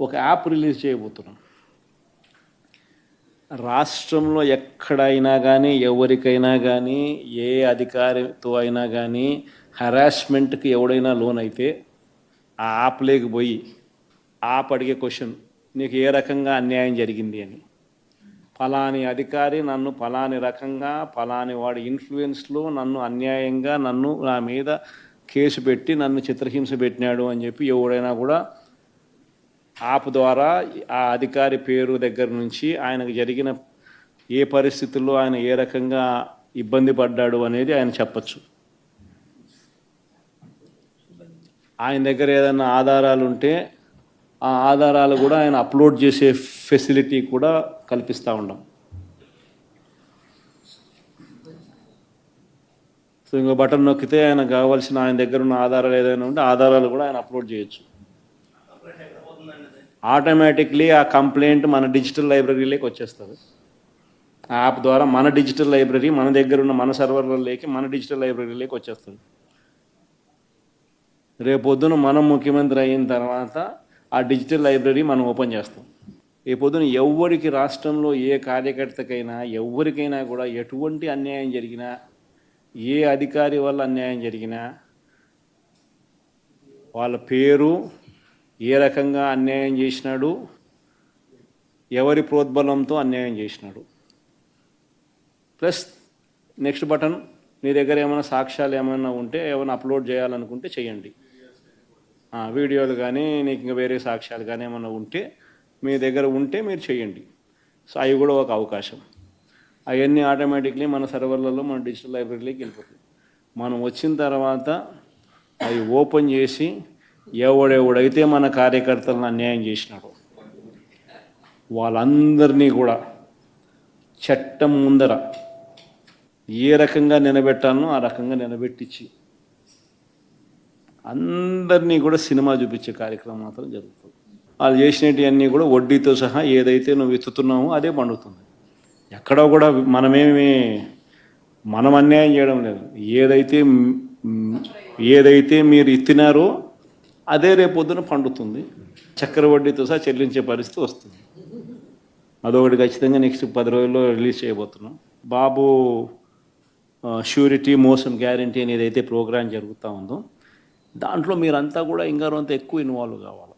ఒక app release చేయబోతున్నాం. రాష్ట్రంలో ఎక్కడైనా కానీ ఎవరికైనా కానీ ఏ అధికారితో అయినా కానీ హరాస్మెంట్కి ఎవడైనా లోన్ అయితే ఆ యాప్లోకి పోయి యాప్ అడిగే క్వశ్చన్ నీకు ఏ రకంగా అన్యాయం జరిగింది అని. ఫలాని అధికారి నన్ను ఫలాని రకంగా ఫలాని వాడి ఇన్ఫ్లుయెన్స్లో నన్ను అన్యాయంగా నన్ను నా మీద కేసు పెట్టి నన్ను చిత్రహింస పెట్టినాడు అని చెప్పి ఎవడైనా కూడా యాప్ ద్వారా ఆ అధికారి పేరు దగ్గర నుంచి ఆయనకు జరిగిన ఏ పరిస్థితుల్లో ఆయన ఏ రకంగా ఇబ్బంది పడ్డాడు అనేది ఆయన చెప్పచ్చు. ఆయన దగ్గర ఏదైనా ఆధారాలు ఉంటే ఆ ఆధారాలు కూడా ఆయన అప్లోడ్ చేసే ఫెసిలిటీ కూడా కల్పిస్తూ ఉన్నాం సో ఇంకో బటన్ నొక్కితే ఆయన కావాల్సిన ఆయన దగ్గర ఉన్న ఆధారాలు ఏదైనా ఉంటే ఆధారాలు కూడా ఆయన అప్లోడ్ చేయొచ్చు. ఆటోమేటిక్లీ ఆ కంప్లైంట్ మన డిజిటల్ లైబ్రరీలోకి వచ్చేస్తుంది. ఆ యాప్ ద్వారా మన డిజిటల్ లైబ్రరీ మన దగ్గర ఉన్న మన సర్వర్లలోకి మన డిజిటల్ లైబ్రరీలోకి వచ్చేస్తుంది. రేపొద్దున మనం ముఖ్యమంత్రి అయిన తర్వాత ఆ డిజిటల్ లైబ్రరీ మనం ఓపెన్ చేస్తాం. రేపొద్దున ఎవరికి రాష్ట్రంలో ఏ కార్యకర్తకైనా ఎవరికైనా కూడా ఎటువంటి అన్యాయం జరిగినా ఏ అధికారి వల్ల అన్యాయం జరిగినా వాళ్ళ పేరు ఏ రకంగా అన్యాయం చేసినాడు? ఎవరి ప్రోద్బలంతో అన్యాయం చేసినాడు? ప్లస్ నెక్స్ట్ బటన్ మీ దగ్గర ఏమైనా సాక్ష్యాలు ఏమైనా ఉంటే ఏమైనా అప్లోడ్ చేయాలనుకుంటే చేయండి. వీడియోలు కానీ నీకు ఇంకా వేరే సాక్ష్యాలు కానీ ఏమైనా ఉంటే మీ దగ్గర ఉంటే మీరు చేయండి. సో అవి కూడా ఒక అవకాశం. అవన్నీ ఆటోమేటిక్లీ మన సర్వర్లలో మన డిజిటల్ లైబ్రరీలోకి వెళ్ళిపోతుంది మనం వచ్చిన తర్వాత అవి ఓపెన్ చేసి ఎవడెవడైతే మన కార్యకర్తలను అన్యాయం చేసినాడో వాళ్ళందరినీ కూడా చట్టం ముందర ఏ రకంగా నిలబెట్టాలనో ఆ రకంగా నిలబెట్టించి అందరినీ కూడా సినిమా చూపించే కార్యక్రమం మాత్రం జరుగుతుంది. వాళ్ళు చేసినవన్నీ కూడా వడ్డీతో సహా ఏదైతే నువ్వు ఎత్తుతున్నావో అదే పండుతుంది. ఎక్కడో కూడా మనమేమి మనం అన్యాయం చేయడం లేదు. ఏదైతే ఏదైతే మీరు ఇత్తినారో అదే రేపొద్దున పండుతుంది. చక్కెర వడ్డీతో సహా చెల్లించే పరిస్థితి వస్తుంది. అదొకటి ఖచ్చితంగా నెక్స్ట్ పది రోజుల్లో రిలీజ్ చేయబోతున్నాం. బాబు ష్యూరిటీ మోసం గ్యారంటీ అనేది అయితే ప్రోగ్రాం జరుగుతూ ఉందో దాంట్లో మీరంతా కూడా ఇంకా ఎక్కువ ఇన్వాల్వ్ కావాలి?